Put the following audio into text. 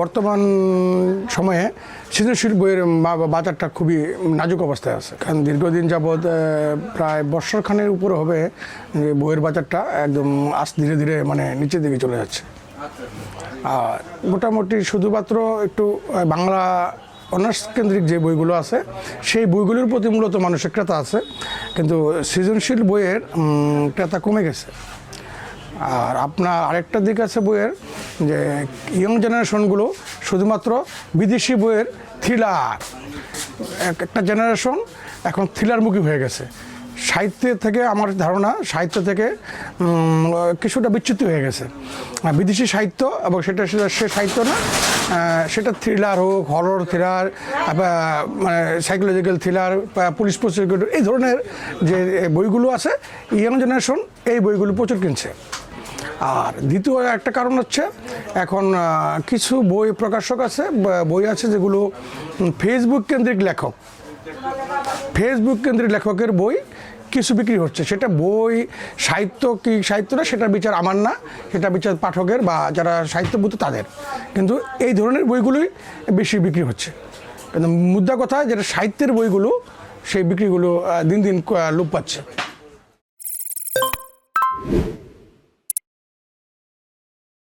বর্তমান সময়ে সৃজনশীল বইয়ের বাজারটা খুবই নাজুক অবস্থায় আছে। কারণ দীর্ঘদিন যাবৎ প্রায় বৎসরখানের উপরে হবে বইয়ের বাজারটা একদম আস ধীরে ধীরে মানে নিচের দিকে চলে যাচ্ছে। আর মোটামুটি শুধুমাত্র একটু বাংলা অনার্স কেন্দ্রিক যে বইগুলো আছে, সেই বইগুলোর প্রতি মূলত মানুষের ক্রেতা আছে। কিন্তু সৃজনশীল বইয়ের ক্রেতা কমে গেছে। আর আপনার আরেকটা দিক আছে বইয়ের, যে ইয়ং জেনারেশনগুলো শুধুমাত্র বিদেশি বইয়ের থ্রিলার এক- একটা জেনারেশন এখন থ্রিলারমুখী হয়ে গেছে। সাহিত্যের থেকে আমার ধারণা, সাহিত্য থেকে কিছুটা বিচ্যুতি হয়ে গেছে। বিদেশি সাহিত্য এবং সেটা সেটা- সে সাহিত্য না সেটা থ্রিলার হোক হরর থ্রিলার মানে সাইকোলজিক্যাল থ্রিলার পুলিশ প্রসিকিউটর এই ধরনের যে বইগুলো আছে ইয়ং জেনারেশন এই বইগুলো প্রচুর কিনছে। আর দ্বিতীয় একটা কারণ হচ্ছে, এখন কিছু বই প্রকাশক আছে বই আছে যেগুলো ফেসবুক কেন্দ্রিক লেখক। ফেসবুক কেন্দ্রিক লেখকের বই কিছু বিক্রি হচ্ছে। সেটা বই, সাহিত্য কি, সাহিত্য না সেটা বিচার আমার না, সেটা বিচার পাঠকের বা যারা সাহিত্যবুদ্ধ তাদের। কিন্তু এই ধরনের বইগুলোই বেশি বিক্রি হচ্ছে। কিন্তু মুদ্রা কথা, যেটা সাহিত্যের বইগুলো, সেই বিক্রিগুলো দিন দিন লোপ পাচ্ছে।